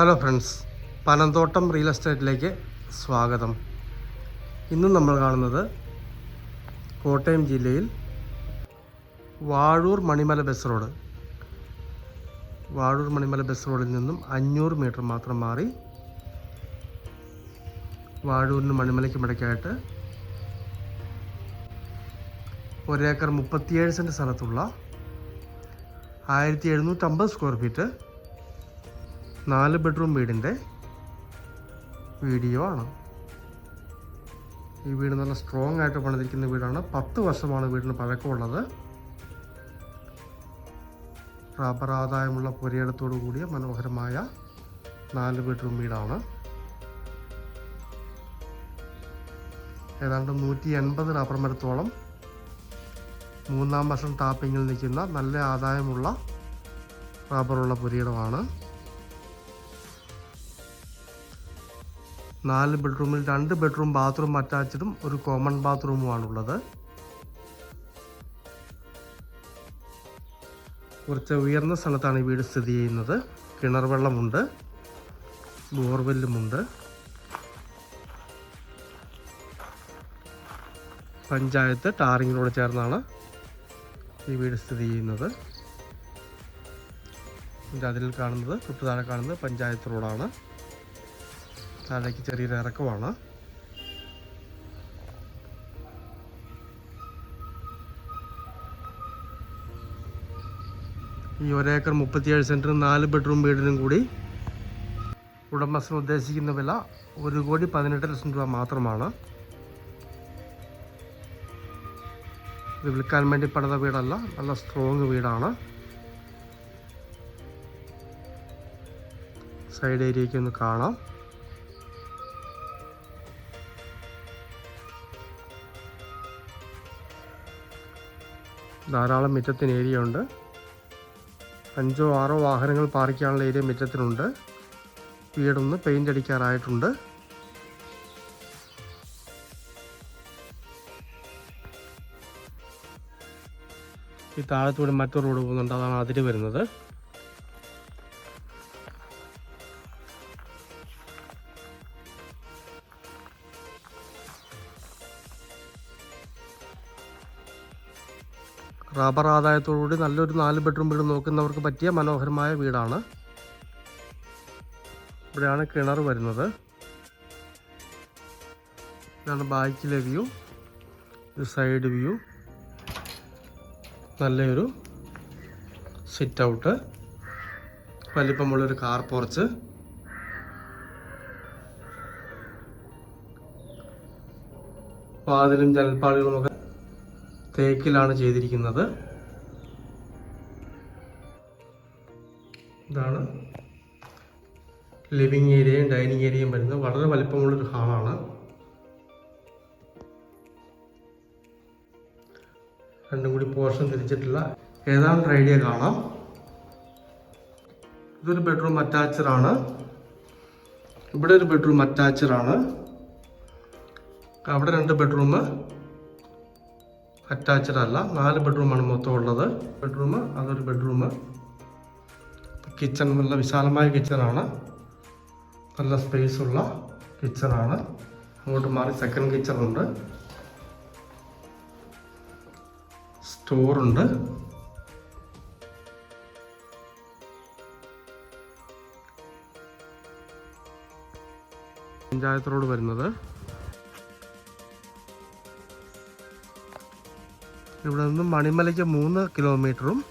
Hello friends Panamthottam real എസ്റ്റേറ്റിലേക്ക് സ്വാഗതം. ഇന്ന് നമ്മൾ കാണുന്നത് കോട്ടയം ജില്ലയിൽ Vazhoor Manimala bus road. Vazhoor Manimala bus റോഡിൽ നിന്നും അഞ്ഞൂറ് മീറ്റർ മാത്രം മാറി വാഴൂരിന് മണിമലയ്ക്ക് ഇടയ്ക്കായിട്ട് ഒരേക്കർ മുപ്പത്തിയേഴ് സെന്റ് സ്ഥലത്തുള്ള ആയിരത്തി എഴുന്നൂറ്റമ്പത് സ്ക്വയർ ഫീറ്റ് നാല് ബെഡ്റൂം വീടിന്റെ വീഡിയോ ആണ്. ഈ വീട് നല്ല സ്ട്രോങ് ആയിട്ട് പണിതിരിക്കുന്ന വീടാണ്. പത്ത് വർഷമാണ് വീടിന് പഴക്കമുള്ളത്. റബ്ബർ ആദായമുള്ള പുരയിടത്തോടു കൂടിയ മനോഹരമായ നാല് ബെഡ്റൂം വീടാണ്. ഏതാണ്ട് നൂറ്റി എൺപത് റബ്ബർ മരത്തോളം മൂന്നാം വർഷം ടാപ്പിങ്ങിൽ നിൽക്കുന്ന നല്ല ആദായമുള്ള റബ്ബറുള്ള പുരയിടമാണ്. നാല് ബെഡ്റൂമിൽ രണ്ട് ബെഡ്റൂം ബാത്റൂം അറ്റാച്ച്ഡും ഒരു കോമൺ ബാത്റൂമുമാണുള്ളത്. കുറച്ച് ഉയർന്ന സ്ഥലത്താണ് ഈ വീട് സ്ഥിതി ചെയ്യുന്നത്. കിണർ വെള്ളമുണ്ട്. ബോർവെല്ലുമുണ്ട് പഞ്ചായത്ത് ടാറിങ്ങിനോട് ചേർന്നാണ് ഈ വീട് സ്ഥിതി ചെയ്യുന്നത്. അതിൽ കാണുന്നത് തൊട്ട് താഴെ കാണുന്നത് പഞ്ചായത്ത് റോഡാണ്. താഴേക്ക് ചെറിയൊരു ഇറക്കമാണ്. ഈ ഒരേക്കർ മുപ്പത്തിയേഴ് സെന്റിനും നാല് ബെഡ്റൂം വീടിനും കൂടി ഉടമസ്ഥൻ ഉദ്ദേശിക്കുന്ന വില ഒരു കോടി പതിനെട്ട് ലക്ഷം രൂപ മാത്രമാണ്. ഇത് വിൽക്കാൻ വേണ്ടി പണിത വീടല്ല നല്ല സ്ട്രോങ് വീടാണ്. സൈഡ് ഏരിയയ്ക്ക് ഒന്ന് കാണാം. ധാരാളം മുറ്റത്തിന് ഏരിയ ഉണ്ട് അഞ്ചോ ആറോ വാഹനങ്ങൾ പാർക്ക് ചെയ്യാനുള്ള ഏരിയ മുറ്റത്തിനുണ്ട്. വീടൊന്ന് പെയിന്റ് അടിക്കാറായിട്ടുണ്ട്. ഈ താഴത്തൂടെ മറ്റൊരു റോഡ് പോകുന്നുണ്ട്. അതാണ് അതിര് വരുന്നത്. റബ്ബർ ആദായത്തോടുകൂടി നല്ലൊരു നാല് ബെഡ്റൂം വീട് നോക്കുന്നവർക്ക് പറ്റിയ മനോഹരമായ വീടാണ്. ഇവിടെയാണ് കിണർ വരുന്നത്. ഇതാണ് ബാക്കിലെ വ്യൂ. ഒരു സൈഡ് വ്യൂ. നല്ലൊരു സിറ്റ് ഔട്ട്. വലിപ്പമുള്ളൊരു കാർ പോർച്ച്. വാതിലും ജനൽപ്പാടുകളുമൊക്കെ തേക്കിലാണ് ചെയ്തിരിക്കുന്നത്. ഇതാണ് ലിവിങ് ഏരിയയും ഡൈനിങ് ഏരിയയും വരുന്നത്. വളരെ വലിപ്പമുള്ളൊരു ഹാളാണ്. രണ്ടും കൂടി പോർഷൻ തിരിച്ചിട്ടില്ല ഏതാണ്ട് ഐഡിയ കാണാം. ഇതൊരു ബെഡ്റൂം അറ്റാച്ചറാണ് ഇവിടെ ഒരു ബെഡ്റൂം അറ്റാച്ചറാണ് അവിടെ രണ്ട് ബെഡ്റൂം അറ്റാച്ച്ഡ് അല്ല. നാല് ബെഡ്റൂമാണ് മൊത്തം ഉള്ളത്. ബെഡ്റൂം അതൊരു ബെഡ്റൂം കിച്ചൺ നല്ല വിശാലമായ കിച്ചണാണ് നല്ല സ്പേസ് ഉള്ള കിച്ചണാണ് അങ്ങോട്ട് മാറി സെക്കൻഡ് കിച്ചൺ ഉണ്ട്. സ്റ്റോറുണ്ട് പഞ്ചായത്ത് റോഡ് വരുന്നത്. ഇവിടെ നിന്നും മണിമലയ്ക്ക് മൂന്ന് കിലോമീറ്ററും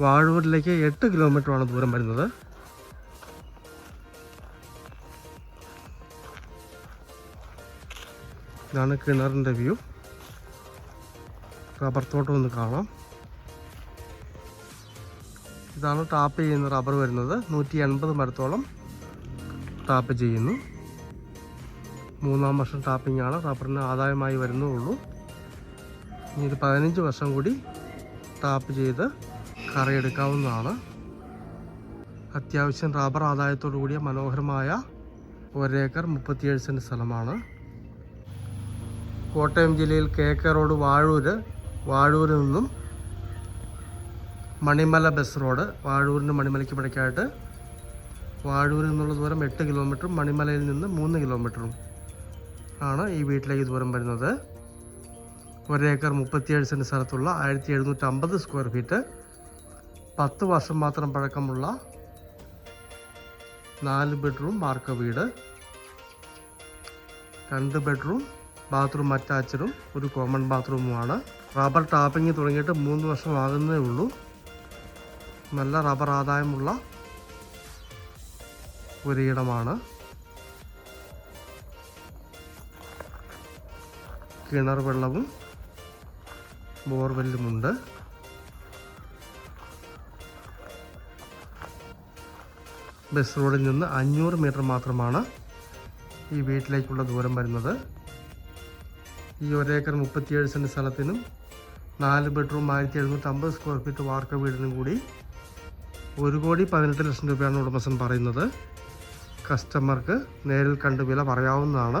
വാഴൂരിലേക്ക് എട്ട് കിലോമീറ്ററുമാണ് ദൂരം വരുന്നത്. ഇതാണ് കിണറിന്റെ വ്യൂ. റബ്ബർ തോട്ടം ഒന്ന് കാണാം. ഇതാണ് ടാപ്പ് ചെയ്യുന്ന റബ്ബർ വരുന്നത്. നൂറ്റി എൺപത് മരത്തോളം ടാപ്പ് ചെയ്യുന്നു. മൂന്നാം വർഷം ടാപ്പിംഗ് ആണ്. റബ്ബറിന് ആദായമായി വരുന്നുള്ളൂ. ഇനി ഇത് പതിനഞ്ച് വർഷം കൂടി ടാപ്പ് ചെയ്ത് കറയെടുക്കാവുന്നതാണ് അത്യാവശ്യം റബ്ബർ ആദായത്തോടു കൂടിയ മനോഹരമായ ഒരേക്കർ മുപ്പത്തിയേഴ് സെന്റ് സ്ഥലമാണ്. കോട്ടയം ജില്ലയിൽ കെ കെ റോഡ് വാഴൂർ വാഴൂരിൽ നിന്നും മണിമല ബസ് റോഡ് വാഴൂരിന് മണിമലയ്ക്ക് പിടയ്ക്കായിട്ട് വാഴൂരിൽ നിന്നുള്ള ദൂരം എട്ട് കിലോമീറ്ററും മണിമലയിൽ നിന്ന് മൂന്ന് കിലോമീറ്ററും ആണ് ഈ വീട്ടിലേക്ക് ദൂരം വരുന്നത്. ഒരേക്കർ മുപ്പത്തിയേഴ് സെന്റ് സ്ഥലത്തുള്ള ആയിരത്തി എഴുന്നൂറ്റി അമ്പത് സ്ക്വയർ ഫീറ്റ് പത്ത് വർഷം മാത്രം പഴക്കമുള്ള നാല് ബെഡ്റൂം മാർക്ക വീട് രണ്ട് ബെഡ്റൂം ബാത്റൂം അറ്റാച്ചഡും ഒരു കോമൺ ബാത്റൂമുമാണ്. റബ്ബർ ടാപ്പിംഗ് തുടങ്ങിയിട്ട് മൂന്ന് വർഷം ആകുന്നേ ഉള്ളൂ. നല്ല റബ്ബർ ആദായമുള്ള ഒരിടമാണ്. കിണർ വെള്ളവും ബോർവെല്ലുമുണ്ട് ബസ് റോഡിൽ നിന്ന് അഞ്ഞൂറ് മീറ്റർ മാത്രമാണ് ഈ വീട്ടിലേക്കുള്ള ദൂരം വരുന്നത്. ഈ ഒരേക്കർ മുപ്പത്തിയേഴ് സെന്റ് സ്ഥലത്തിനും നാല് ബെഡ്റൂം ആയിരത്തി എഴുന്നൂറ്റി അമ്പത് സ്ക്വയർ ഫീറ്റ് വാർക്ക വീടിനും കൂടി ഒരു കോടി പതിനെട്ട് ലക്ഷം രൂപയാണ് ഉടമസ്ഥൻ പറയുന്നത്. കസ്റ്റമർക്ക് നേരിൽ കണ്ട് വില പറയാവുന്നതാണ്.